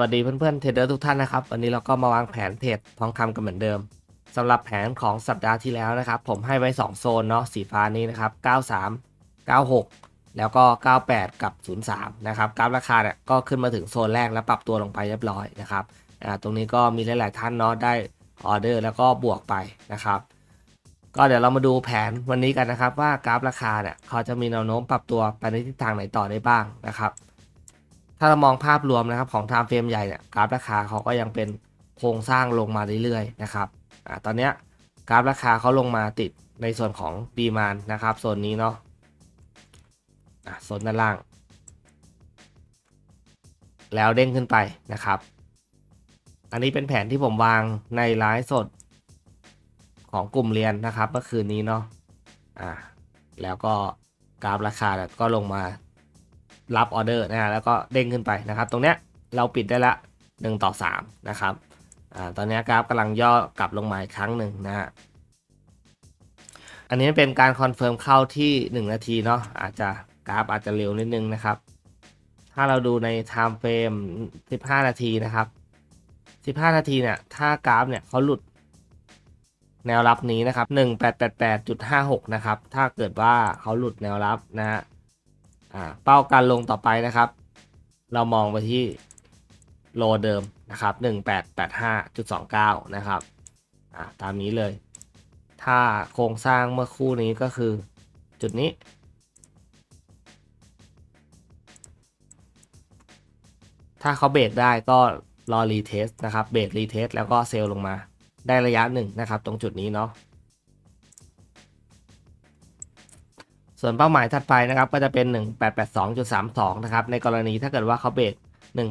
วัสดีเพื่อนๆเทรดเดอร์ทุกท่านนะครับ วันนี้เราก็มาวางแผนเทรดทองคำกันเหมือนเดิมสำหรับแผนของสัปดาห์ที่แล้วนะครับ ผมให้ไว้ 2 โซนเนาะสีฟ้านี้นะครับ 93 96 แล้วก็ 98 กับ 03 นะครับกราฟราคาเนี่ยก็ขึ้นมาถึงโซนแรกแล้วปรับตัวลงไปเรียบร้อยนะครับอ่าตรงนี้ก็มีหลายๆท่านเนาะได้ออเดอร์แล้วก็บวกไปนะครับ ก็เดี๋ยวเรามาดูแผนวันนี้กันนะครับว่ากราฟราคาเนี่ยเขาจะมีแนวโน้มปรับตัวไปในทิศทางไหนต่อได้บ้างนะครับ ถ้าเรามองภาพรวมนะครับของ time frame ใหญ่เนี่ยกราฟราคาเขาก็ยังเป็นโครงสร้างลงมาเรื่อยๆนะครับอ่าตอนเนี้ยกราฟราคาเขาลงมาติดในส่วนของดีมานนะครับโซนนี้เนาะอะโซนด้านล่าง แล้วเด้งขึ้นไปนะครับ อันนี้เป็นแผนที่ผมวางในไลฟ์สดของกลุ่มเรียนนะครับเมื่อคืนนี้เนาะอ่าแล้วก็กราฟราคาเนี่ยก็ลงมา รับออเดอร์นะฮะแล้วก็เด้งขึ้นไปนะครับ ตรงเนี้ยเราปิดได้ละ 1 ต่อ 3 นะครับอ่าตอนนี้กราฟกำลังย่อกลับลงมาอีกครั้งหนึ่งนะฮะอันนี้เป็นการคอนเฟิร์มเข้าที่ 1 นาทีเนาะอาจจะกราฟอาจจะเร็วนิดนึงนะครับ ถ้าเราดูใน time frame 15 นาทีนะครับ 15 นาทีเนี่ยถ้ากราฟเนี่ยเขาหลุดแนวรับนี้นะครับ 1888.56 นะครับ ถ้าเกิดว่าเขาหลุดแนวรับนะฮะ อ่าเป้าการลงต่อไปนะครับ เรามองไปที่โลเดิมนะครับ 1885.29 นะครับอ่าตามนี้เลย ถ้าโครงสร้างเมื่อคู่นี้ก็คือจุดนี้ ถ้าเขาเบรกได้ก็รอรีเทสนะครับ เบรกรีเทสแล้วก็เซลล์ลงมาได้ระยะหนึ่งนะครับ ตรงจุดนี้เนาะ ส่วนเป้าหมายถัดไปนะครับก็จะเป็น 1882.32 นะครับ ในกรณีถ้าเกิดว่าเขาเบรก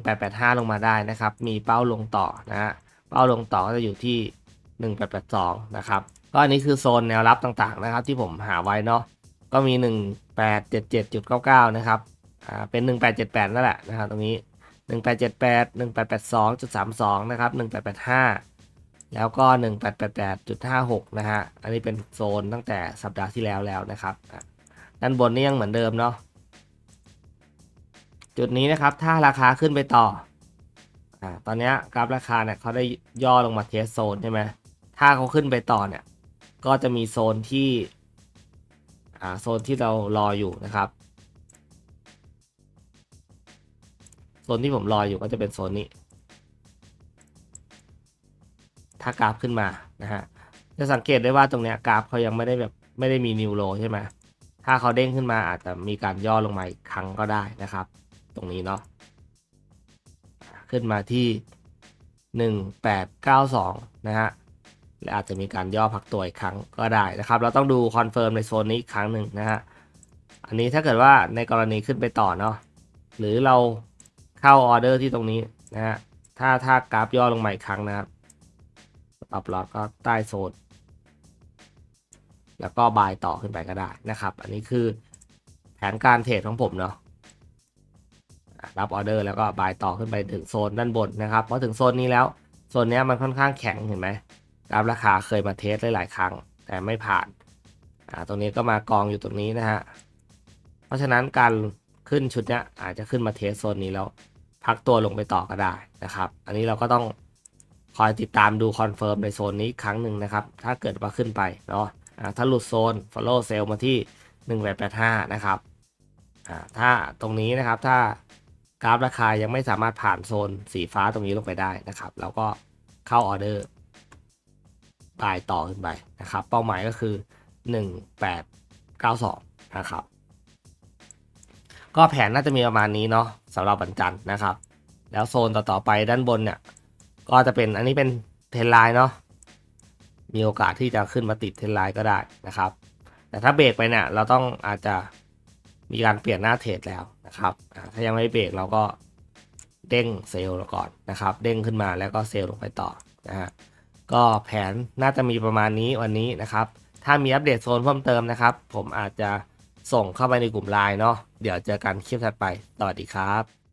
1885 ลงมาได้นะครับ มีเป้าลงต่อนะฮะเป้าลงต่อก็จะอยู่ที่ 1882 นะครับก็อันนี้คือโซนแนวรับต่างๆนะครับ ที่ผมหาไว้เนาะก็มี 1877.99 นะครับอ่าเป็น 1878 นั่นแหละนะครับตรงนี้ 1878 1882.32 นะครับ 1885 แล้วก็ 1888.56 นะฮะ อันนี้เป็นโซนตั้งแต่สัปดาห์ที่แล้วแล้วนะครับอะ ด้านบนนี่ยังเหมือนเดิมเนาะจุดนี้นะครับถ้าราคาขึ้นไปต่ออ่าตอนนี้กราฟราคาเนี่ยเขาได้ย่อลงมาเทสโซนใช่ไหมถ้าเขาขึ้นไปต่อเนี่ย ก็จะมีโซนที่อ่าโซนที่เรารออยู่นะครับโซนที่ผมรออยู่ก็จะเป็นโซนนี้ ถ้ากราฟขึ้นมานะฮะจะสังเกตได้ว่าตรงเนี้ยกราฟเขายังไม่ได้แบบไม่ได้มีนิวโลใช่ไหม ถ้าเขาเด้งขึ้นมาอาจจะมีการย่อลงมาอีกครั้งก็ได้นะครับ ตรงนี้เนาะขึ้นมาที่ 1892 นะฮะและอาจจะมีการย่อพักตัวอีกครั้งก็ได้นะครับ เราต้องดูคอนเฟิร์มในโซนนี้อีกครั้งหนึ่งนะฮะอันนี้ถ้าเกิดว่าในกรณีขึ้นไปต่อเนาะหรือเราเข้าออเดอร์ที่ตรงนี้นะฮะถ้าถ้ากราฟย่อลงมาอีกครั้งนะครับตอบลอดก็ใต้โซน แล้วก็บายต่อขึ้นไปก็ได้นะครับ อันนี้คือแผนการเทรดของผมเนาะรับออเดอร์แล้วก็บายต่อขึ้นไปถึงโซนด้านบนนะครับพอถึงโซนนี้แล้วโซนนี้มันค่อนข้างแข็งเห็นไหมกราฟราคาเคยมาเทสหลายๆครั้ง แต่ไม่ผ่านอ่าตรงนี้ก็มากองอยู่ตรงนี้นะฮะเพราะฉะนั้นการขึ้นชุดเนี้ยอาจจะขึ้นมาเทสโซนนี้แล้วพักตัวลงไปต่อก็ได้นะครับ อันนี้เราก็ต้องคอยติดตามดูคอนเฟิร์มในโซนนี้ครั้งหนึ่งนะครับ ถ้าเกิดว่าขึ้นไปเนาะ ถ้าหลุดโซน follow sell มาที่ 1885 นะครับถ้าตรงนี้นะครับถ้ากราฟราคายังไม่สามารถผ่านโซนสีฟ้าตรงนี้ลงไปได้นะครับแล้วก็เข้าออเดอร์บายต่อขึ้นไปนะครับ เป้าหมายก็คือ 1892 นะครับ ก็แผนน่าจะมีประมาณนี้เนาะสำหรับวันจันทร์นะครับ แล้วโซนต่อๆไปด้านบนเนี่ย ก็จะเป็นอันนี้เป็นเทรนไลน์เนาะ มีโอกาสที่จะขึ้นมาติดเทรนไลน์ก็ได้นะครับ แต่ถ้าเบรกไปเนี่ยเราต้องอาจจะมีการเปลี่ยนหน้าเทรดแล้วนะครับ ถ้ายังไม่เบรกเราก็เด้งเซลล์ก่อนนะครับ เด้งขึ้นมาแล้วก็เซลล์ลงไปต่อนะฮะก็แผนน่าจะมีประมาณนี้วันนี้นะครับ ถ้ามีอัปเดตโซนเพิ่มเติมนะครับ ผมอาจจะส่งเข้าไปในกลุ่มไลน์เนาะเดี๋ยวเจอกันคลิปถัดไปสวัสดีครับ